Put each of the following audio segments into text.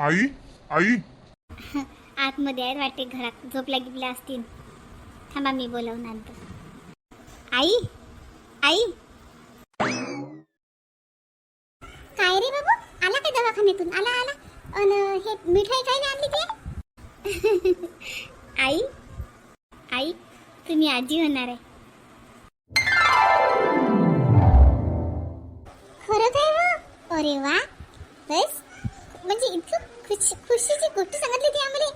आई आई. आतमध्ये आहेत वाटते घरात. झोपल्या गिपल्या असतील. थांबा मी बोलवून आणतो आई आई. काय रे बाबू? आला काय दवाखान्यातून? आला आला. अन हे मिठाई काय नाही आणली ते? आई आई तुम्ही आजी होणार आहे. खरंच आहे हो? अरे वा. बस. म्हणजे इतकं खुशी खुशीची गोष्ट सांगितली ती आम्हाला.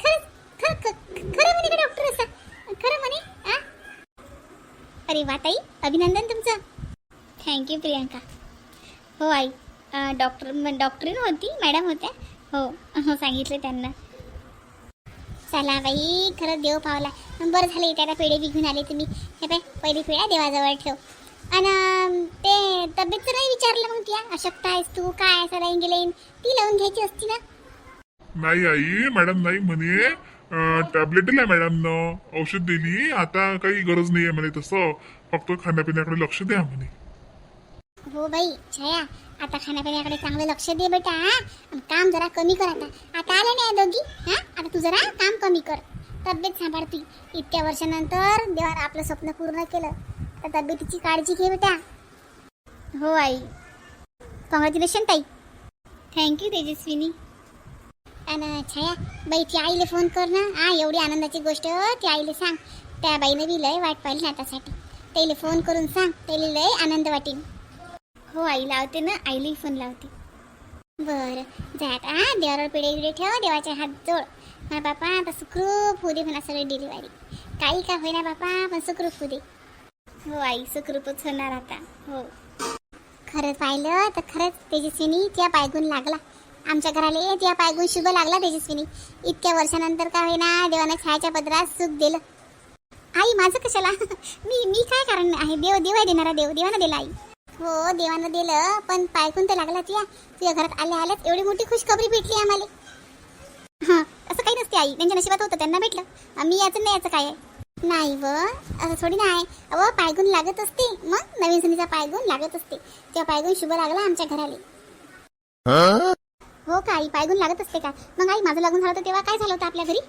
खरं खरं ख- खरं म्हणे का डॉक्टर असं? खरं म्हणे आ? अरे वा ताई अभिनंदन तुमचं. Thank you Priyanka. हो आई डॉक्टर डॉक्टरीन होती मॅडम होत्या. हो हो सांगितलं त्यांना. चला बाई खरंच देव पावला. बरं झालं त्याला पेढे बी घेऊन आले तुम्ही. हे बाय पहिली पेढ्या देवाजवळ ठेव. आणि ते तब्येतचं नाही विचारलं मग त्या अशक्त आहेस तू काय सलाईन गेलाईन ती लावून घ्यायची असती ना. नाही आई मॅडम नाही म्हणे. टॅबलेट दिल्या मॅडमनं औषध दिली. आता काही गरज नाही आहे म्हणे तसं. फक्त खाण्यापिण्याकडे लक्ष द्या म्हणे. हो बाई छया. आता खाण्यापिण्याकडे चांगलं लक्ष दे बेटा हा. आणि काम जरा कमी कर आता. आता आलं नाही दोघी हा? आता तू जरा काम कमी कर. तब्येत सांभाळती. इतक्या वर्षानंतर देवानं आपलं स्वप्न पूर्ण केलं. तर तब्येतीची काळजी घे बेटा. हो आई. कॉंग्रॅच्युलेशन ताई. Thank you Tejaswini. आणि छाया बाई ती आईला फोन कर ना. हा एवढी आनंदाची गोष्ट ती आईला सांग. त्या बाईनं बी लय वाट पाहिली नातासाठी त्याला फोन करून सांग. त्याला लय आनंद वाटेल. हो आई लावते ना. आईलाही फोन लावते. बरं जात हा देवावर पिढे पिढे ठेव देवाचे हात जोड. हा बापा आता सुखरूप होऊ दे म्हणा सगळी डिलिव्हरी काही का होईना बापा पण सुखरूप होऊ दे. हो आई सुखरूपच होणार आता. हो. खरंच पाहिलं तर खरंच तेजस्विनी त्या पायगुण लागला. आमच्या घराला त्या पायगुण शुभ लागला तेजस्विनी. इतक्या वर्षानंतर का होईना देवानं छायाच्या पदरात सुख दिलं. आई माझं कशाला? मी मी काय कारण आहे? देव देव आहे देणारा देव. देवानं दिला आई. हो देवानं दिलं पण पायकून तर लागला तुया तुझ्या घरात आल्या आल्यात एवढी मोठी खुशखबरी भेटली आम्हाला. हां असं काही नसते आई. त्यांच्या नशिबात होतं त्यांना भेटलं. मी याचं नाही याचं काय आहे? नाही व. असं थोडी ना अव पायगुण लागत असते. मग नवीन सुनीचा पायगुण लागत असते. तेव्हा पायगुण शुभ लागला आमच्या घराले. हो का आई पायगुण लागत असते का? मग आई माझं लग्न झालं होतं तेव्हा काय झालं होतं आपल्या घरी?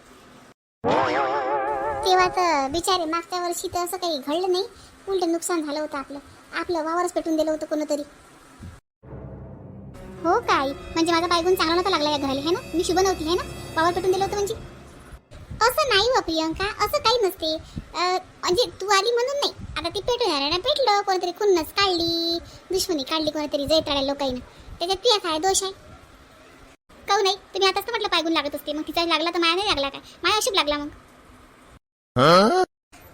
तेव्हा तर बिचारे मागच्या वर्षी तर असं काही घडलं नाही. उलट नुकसान झालं होतं आपलं. आपलं वावरच पेटून दिलं होतं कोणतरी. हो काय म्हणजे माझा पायगुण चांगला नव्हता लागला या घराला है ना? मी शुभ नव्हती है ना? वावर पेटून दिलं होतं म्हणजे? असं नाही हो प्रियंका असं काही नसते. अं, म्हणजे तू आली म्हणून नाही आता ती पेटून ना पेटलं कोणतरी खुन्नस काढली दुश्मनी काढली कोणतरी जैत्राड्या लोकांना. त्याच्यात तुया काय दोष आहे. काऊ नाही तुम्ही आताच म्हटलं पायगुण लागत असते मग तिचा लागला तर माया नाही लागला काय? माया अशुभ लागला मग.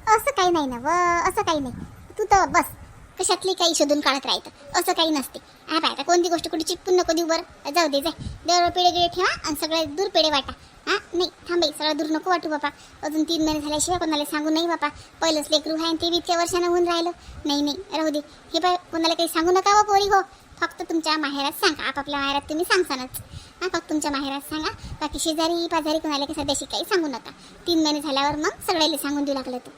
असं काही नाही ना व असं काही नाही. तू तर बस. कशातली काही शोधून काढत राहायचं? असं काही नसते. हा पाय आता कोणती गोष्ट कुठे चिटकून नको देऊ बरं? जाऊ दे जाय. देवर पेढे गिळे ठेवा आणि सगळे दूर पेढे वाटा. हा नाही थांबाई सगळं दूर नको वाटू बापा. अजून तीन महिने झाल्याशिवाय कोणाला सांगू नाही बापा. पहिलंच लेकरू आहे आणि ते इतक्या वर्षानं होऊन राहिलं. नाही नाही राहू दे. हे पाय कोणाला काही सांगू नका बा पोरी हो. फक्त तुमच्या माहेरात सांगा. आपापल्या माहेरात तुम्ही सांगसानच हा फक्त तुमच्या माहेरात सांगा. बाकी शेजारी पाजारी कोणाला सध्याशी काही सांगू नका. तीन महिने झाल्यावर मग सगळ्याला सांगून देऊ लागलं तू.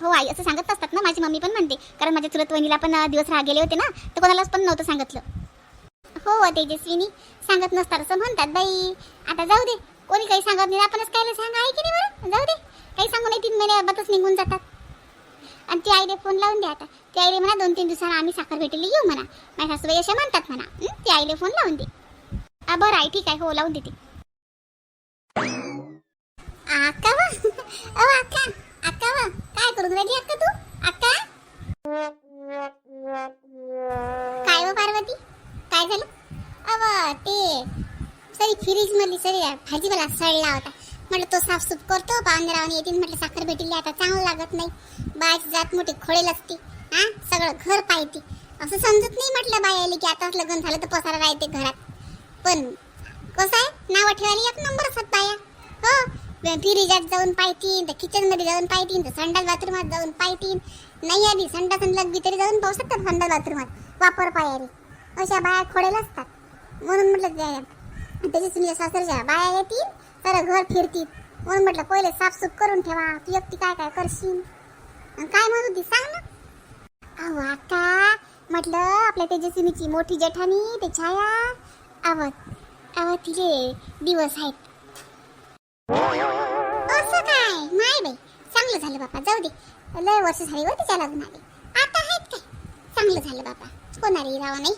हो आई असं सांगत असतात ना माझी मम्मी पण म्हणते. कारण माझ्या चुलत वहिनीला पण दिवस राहा गेले होते ना तर कोणालाच पण नव्हतं सांगितलं. हो हो, तेजस्विनी सांगत नसतात असं म्हणतात बाई. आता जाऊ दे. कोणी काही सांगत नाही आपणच कायला सांगा आहे की नाही बरं? जाऊ दे. काही सांगू नाही तीन महिने अबातच निघून जातात. आणि ती आईने फोन लावून द्या आता. ती आईने म्हणा दोन तीन दिवसांना आम्ही साखर भेटेल येऊ म्हणा. माझ्या सासूबाई अशा म्हणतात म्हणा. ती आईने फोन लावून दे. बरं आई ठीक आहे. हो लावून देते. आका वा अहो अक्का अक्का वा काय करून राहिली अक्का तू? अक्का काय व पार्वती? काय झालं? अव ते सरी फ्रीज मधली सरी भाजीपाला सडला होता. म्हटलं तो साफसूफ करतो पांढरावणी येतील म्हटलं साखर भेटली आता चांगलं लागत नाही. बायची जात मोठी खोळेल असते हा? सगळं घर पाहिजे असं समजत नाही म्हटलं बाय आली की आताच लग्न झालं तर पसारा राहते घरात. पण कसं आहे? नावं ठेवायला एक नंबर असतात बाया. हो? फिरीजात जाऊन पाहतीन तर किचनमध्ये जाऊन पाहतीन तर संडास बाथरूमात जाऊन पाहतीन नाही आधी संडास आणि तरी जाऊन पाहू शकतात संडास बाथरूमात वापर पायारी. अशा बाया खोडेला असतात. म्हणून म्हटलं त्या- तुमच्या सासरच्या बाया येतील तर घर फिरतील. म्हणून म्हटलं पहिले साफसूफ करून ठेवा. तू एकटी काय काय करशील? काय म्हणू ती सांग ना. अहो आता म्हटलं आपल्या तेजस्विनीची मोठी जेठानी ते छाया. आवत आवत तिचे दिवस आहेत. चांगलं झालं बापा जाऊ दे. लय वर्ष झाली व तिच्या लग्नाले. आता आहेत काय? चांगलं झालं बापा. कोणालाही राहा नाही.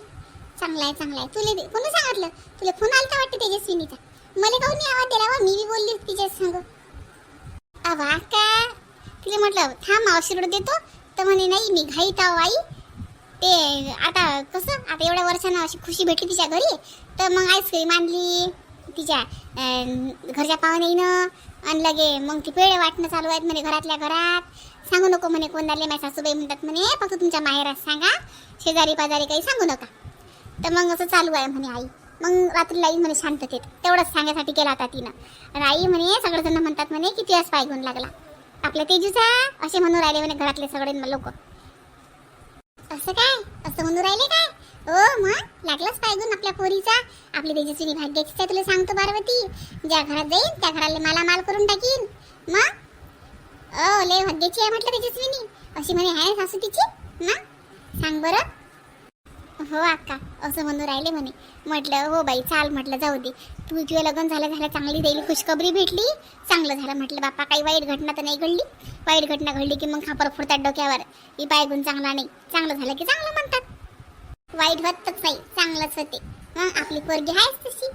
चांगलं आहे चांगलं आहे. तुले बी- कोणी सांगितलं? तुला फोन आलता वाटते तेजस्विनीचा? मला काहून नाही आवाज दिला वा? मी बी बोलली तिच्या सांग. अवा का तिला म्हटलं थांब मावशीकडे देतो. तर म्हणे नाही मी घाईत आहो आई. ते आता कसं? आता एवढ्या वर्षानं अशी खुशी भेटली तिच्या घरी. तर मग आईस्क्रीम आणली. तिच्या घरच्या घरच्या पाहुण्यानं आणि लगे मग ती पेढे वाटणं चालू आहेत म्हणे घरातल्या घरात. सांगू नको म्हणे कोण कोणाले माझ्या सासूबाई म्हणतात म्हणे फक्त तुमच्या माहेरात सांगा शेजारी पाजारी काही सांगू नका. तर मग असं चालू आहे म्हणे आई. मग रात्रीला आई म्हणे शांततेत. तेवढंच सांगायसाठी केला होता तिनं. आणि आई म्हणे सगळेजण म्हणतात म्हणे किती आज पाय घेऊन लागला. आपल्या तेजूचा असे म्हणून राहिले म्हणे घरातले सगळे लोक. असं काय? असं म्हणून राहिले काय? हो मग? लागलाच पाहिजे आपल्या पोरीचा. आपली तेजस्विनी भाग्याची आहे तुला सांगतो पार्वती. ज्या घरात जाईन त्या घराला माला माल करून टाकीन. मग? ओ लय भाग्याची आहे म्हटलं तेजस्वीनी. अशी म्हणे आहे सासू तिची मग? सांग बरं. हो अक्का असं म्हणून राहिले म्हणे. म्हटलं हो बाई चाल म्हटलं जाऊ दे. तू तुझं लग्न झालं झालं चांगली देईल खुशखबरी भेटली. चांगलं झालं म्हटलं बापा काही वाईट घटना तर नाही घडली. वाईट घटना घडली की मग खापर फुटतात डोक्यावर. ही बायगुण चांगला नाही. चांगलं झालं की चांगलं म्हणतात. वाईट होतच नाही चांगलंच होते. मग आपली पोरगी आहेच तशी.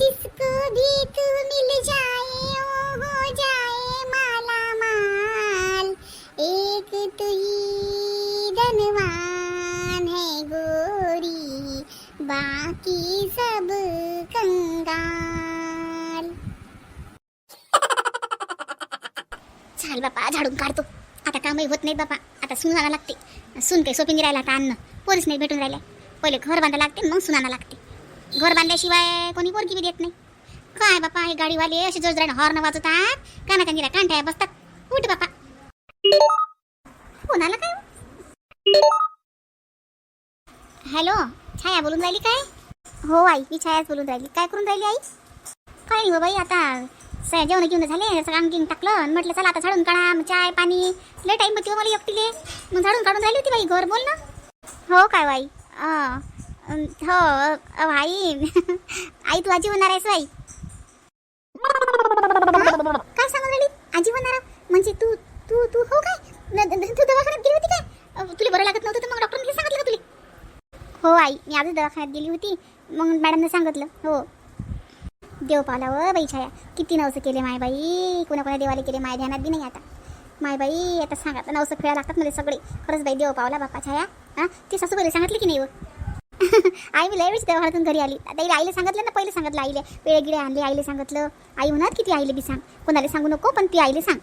जिसको भी तू मिल जाए ओ हो जाए माला माल. एक तुही धनवान है गोरी बाकी सब कंगाल. चाल बापा झाडून काढतो. आता कामही होत नाही बापा. आता सून आणायला लागते. सून काही सोपी नाही राहिला आता अन्न. पोरीच नाही भेटून राहिल्या. पहिले घर बांधायला लागते मग सुनाना लागते. घर बांधल्याशिवाय कोणी पोरगी बी देत नाही. काय बापा हे गाडीवाले असे जोरजोराने हॉर्न वाजवतात काना कांदीला कांठ्या बसतात. उठ बापा. कोणाला काय? हॅलो छाया बोलून राहिली काय? हो आई मी छायाच बोलून राहिली. काय करून राहिली आई? काय नाही हो बाई आता स- जेवण घेऊन झाले सगळं गिंग टाकलं म्हटलं चला आता झाडून काढा मग चाय पाणी. लय टाईम होती हो मला एकटीले. मग झाडून काढून राहिली होती बाई घर बोल ना हो काय बाई? अं, हो भाई. आई तू आजी होणार आहेस बाई. काय सांगून राहिली? आजी होणार? म्हणजे तू तू तू हो काय? तू दवाखान्यात गेली होती काय? तुला बरं लागत नव्हतं तर मग डॉक्टरने सांगितलं का तुला? हो आई मी आधी दवाखान्यात गेली होती. मग मॅडमने सांगितलं हो. देव पावला व बाई छाया. किती नवसं केले माय बाई. कोणा कोणा देवाला केले माय ध्यानात बी नाही आता. माय बाई आता सांगा आता नवसं खेळा लागतात मला सगळे. खरंच बाई देव पावला बाप्पा छाया. हा? ती सासूबाईला सांगितलं की नाही हो? आई मी लय वेळेस घरी आली. आता हिला आईला सांगितलं ना पहिले सांगितलं आईले. वेळे गिळे आणले आईले सांगितलं. आई म्हणत ती आईले बी सांग. कोणाला सांगू नको पण ती आईले सांग.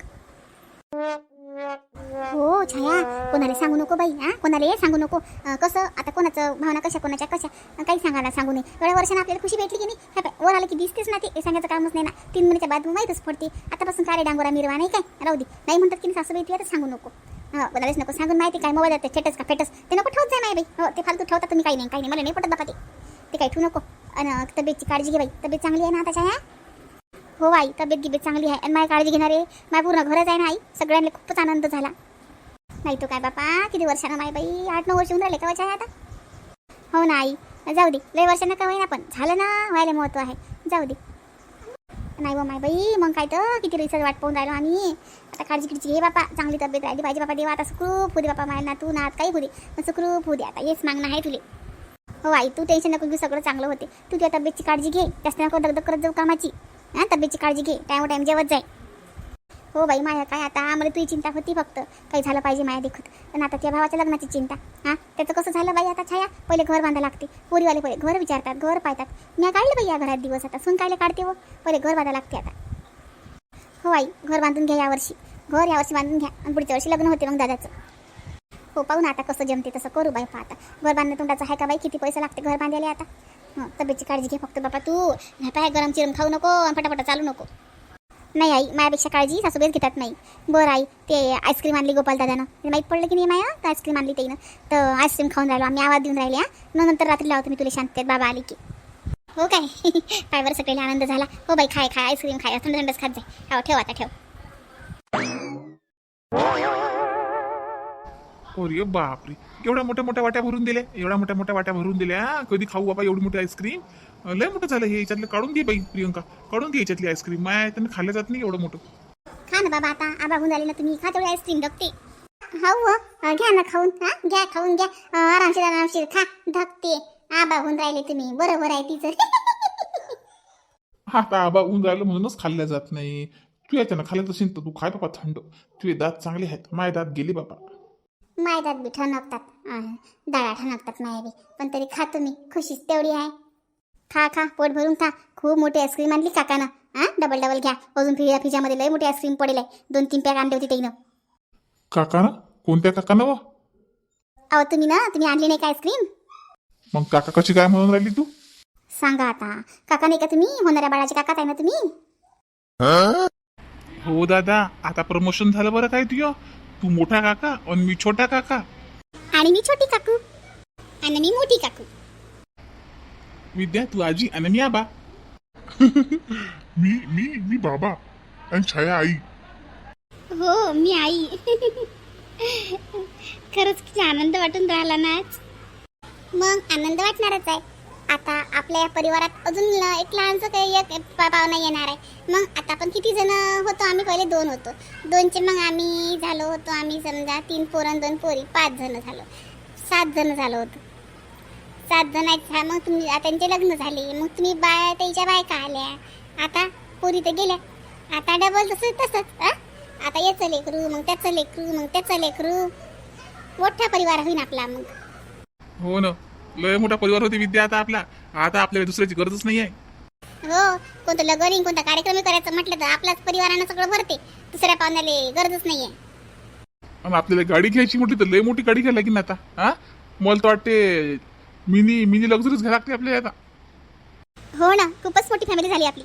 हो छाया. कोणाला सांगू नको बाई हा? कोणाला हे सांगू नको. कसं? आता कोणाचं भावना कशा कोणाच्या कशा? काही सांगायला सांगू नये. एवढ्या वर्षानं आपल्याला खुशी भेटली की नाही? वर आलं की दिसतेच ना ते. सांगायचं कामच नाही ना. तीन महिन्याच्या बाद माहीतच पडते. आतापासून काय डांगोरा मिरवा नाही काय? राहू दे. नाही म्हणतात की सासू सासूबाई तू आता सांगू नको. हो कोणालाच नको. सांगून माहिती काय? मोबाईल ते फेटस का फेटस ते नको ठेवत जाय नाही बाई हो ते फालतू ठेवता तुम्ही काही नाही काही नाही. मला नाही पटत बापा ते. ते काही ठेवू नको. आणि तब्येतची काळजी घे बाई. तब्येत चांगली आहे ना आता ह्या हो आई तब्येत गिब्येत चांगली आहे. आणि माझी काळजी घेणारे माय पूर्ण घरच आहे ना आई. सगळ्यांना खूपच आनंद झाला. नाही तो काय बापा? किती वर्षानं माय बाई आठ नऊ वर्ष होऊन राहिले का आता? हो ना आई. जाऊ दे. लय वर्षानं का होईना पण. झालं ना. व्हायला महत्त्व आहे. जाऊ दे. नाही हो व माय बाई मग काय तर? किती रिसर्च वाट पाहून राहिलो आम्ही. आता काळजी किडची घे बापा चांगली तब्येत राहिली पाहिजे बापा. देवा आता सुखरूप होऊ दे बापा माझ्या नातू नात काही होऊ दे पण सुखरूप होऊ दे आता. हेच मागणं आहे तुले. हो आई तू टेन्शन नको घेऊ सगळं चांगलं होते. तू तुझ्या तब्येतची काळजी घे. जास्त नको दगदग करत जाऊ कामाची. हां तब्येतची काळजी घे. टाईम टाईम जेवत जाय. हो बाई माया काय आता? मला तुझी चिंता होती फक्त. काही झालं पाहिजे माया देखत. पण आता त्या भावाच्या लग्नाची चिंता. हां त्याचं कसं झालं बाई आता? छाया. पहिले घर बांधा लागते. पोरीवाले पहिले घर विचारतात घर पाहतात. मी काढले बाई या घरात दिवस आता? सून कायले काढते हो पहिले घर बांधा लागते आता. हो आई घर बांधून घ्या यावर्षी. घर यावर्षी बांधून घ्या. आणि पुढच्या वर्षी लग्न होते मग दादाचं. हो पाहू ना आता कसं जमते तसं करू बाई पहा आता घर बांधणं तोंडाचं आहे का बाई? किती पैसे लागते घर बांधायला आता? हं तब्येतची काळजी घे फक्त बापा तू. ह्या पाय गरम चिरम खाऊ नको आणि फटाफट चालू नको. नाही आई मायापेक्षा काळजी सासूबाईच घेतात नाही. बरं आई ते आईस्क्रीम आणली गोपाल दादानं. माहीत पडलं की नाही माया? तर आईस्क्रीम आणली ते तर आईस्क्रीम खाऊन राहिलो आम्ही आवाज देऊन राहिले हा. नंतर रात्री लावतो मी तुला शांततेत बाबा आली की. हो काय बरं सगळ्याला आनंद झाला. हो बाई खाय खाय आईस्क्रीम खाय. थंड थंडच खात जाय. हो ठेव आता ठेव. अरे बापरे. एवढ्या मोठ्या मोठ्या वाट्या भरून दिल्या? एवढ्या मोठ्या मोठ्या वाट्या भरून दिल्या? हा? कधी खाऊ बाबा एवढी मोठी आईस्क्रीम लय मोठं झालं हे याच्यातलं. काढून घे बाई प्रियंका. काढून घे याच्यातली आईस्क्रीम माय त्यांना खाल्लं जात नाही एवढं मोठं. खा ना बाबा आता. आबा होऊन झाले ना तुम्ही. खा तेवढी आईस्क्रीम धकते. हो हो. अं, घ्या ना खाऊन. हा? घ्या खाऊन घ्या. अं, आरामशीर आरामशीर खा. धकते. आबा होऊन राहिले तुम्ही. बरोबर आहे तिचं. हा आता आबा ऊन राहिलं म्हणूनच खाल्ल्या जात नाही. तू याच्यानं खाल्लं तर तू खाय बाबा थंड. तुझे दात चांगले आहेत. माय दात गेले बाबा. मायदात बी ठणकतात. अं, ठणकतात माया बी. पण तरी खातो मी खुशीच तेवढी आहे. खा खा. पोट भरून खा. खूप मोठी आईस्क्रीम आणली काकानं. हा डबल डबल घ्या. अजून फिजा फिजामध्ये लय मोठी आईस्क्रीम पडेल आहे. दोन तीन पॅक आणले होते त्यानं काका ना कोणत्या काका ना व? अहो तुम्ही ना तुम्ही आणली नाही का आईस्क्रीम? मग काका कशी काय म्हणून राहिली तू? सांगा आता. काका नाही का तुम्ही? होणाऱ्या बाळाचे काकाच आहे ना तुम्ही? हो दादा आता प्रमोशन झालं बरं काय तुझं तू मोठा काका आणि मी छोटा काका. आणि मी छोटी काकू. आणि मी मोठी काकू. विद्या तू आजी आणि मी आबा. मी मी मी बाबा आणि छाया आई. हो मी आई. खरंच किती आनंद वाटून राहिला ना आज. मग आनंद वाटणारच आहे. आता आपल्या या परिवारात अजून एक लहानसं काही एक पाहुणा येणार आहे. मग आता आपण किती जण होतो? आम्ही पहिले दोन होतो. दोनचे मग आम्ही झालो होतो. आम्ही समजा तीन पोरं दोन पोरी. पाच जण झालो. सात जण झालो होतो. सात जण आहेत. मग तुम्ही त्यांचे लग्न झाले. मग तुम्ही बाय त्याच्या बायका आल्या. आता पोरी तर गेल्या. आता डबल तसं तसंच आता याचं लेकरू मग त्याचं लेकरू मग त्याचं लेकरू. मोठा परिवार होईन आपला मग. हो ना. लय मोठा परिवार होती विद्या आता आपला. आता आपल्याला दुसऱ्याची गरजच नाही आहे हो कोणतं लग्न कोणता कार्यक्रम करायचं म्हटलं तर आपल्याच परिवारानं सगळं भरते. दुसऱ्या पाहुण्याला गरजच नाहीये. आपल्याला गाडी घ्यायची म्हटली तर लय मोठी गाडी घ्यायला लागेल ना आता. हा? मला तर वाटते मिनी मिनी लक्झरीच घ्यायला लागते आपल्याला आता. हो ना खूपच मोठी फॅमिली झाली आपली.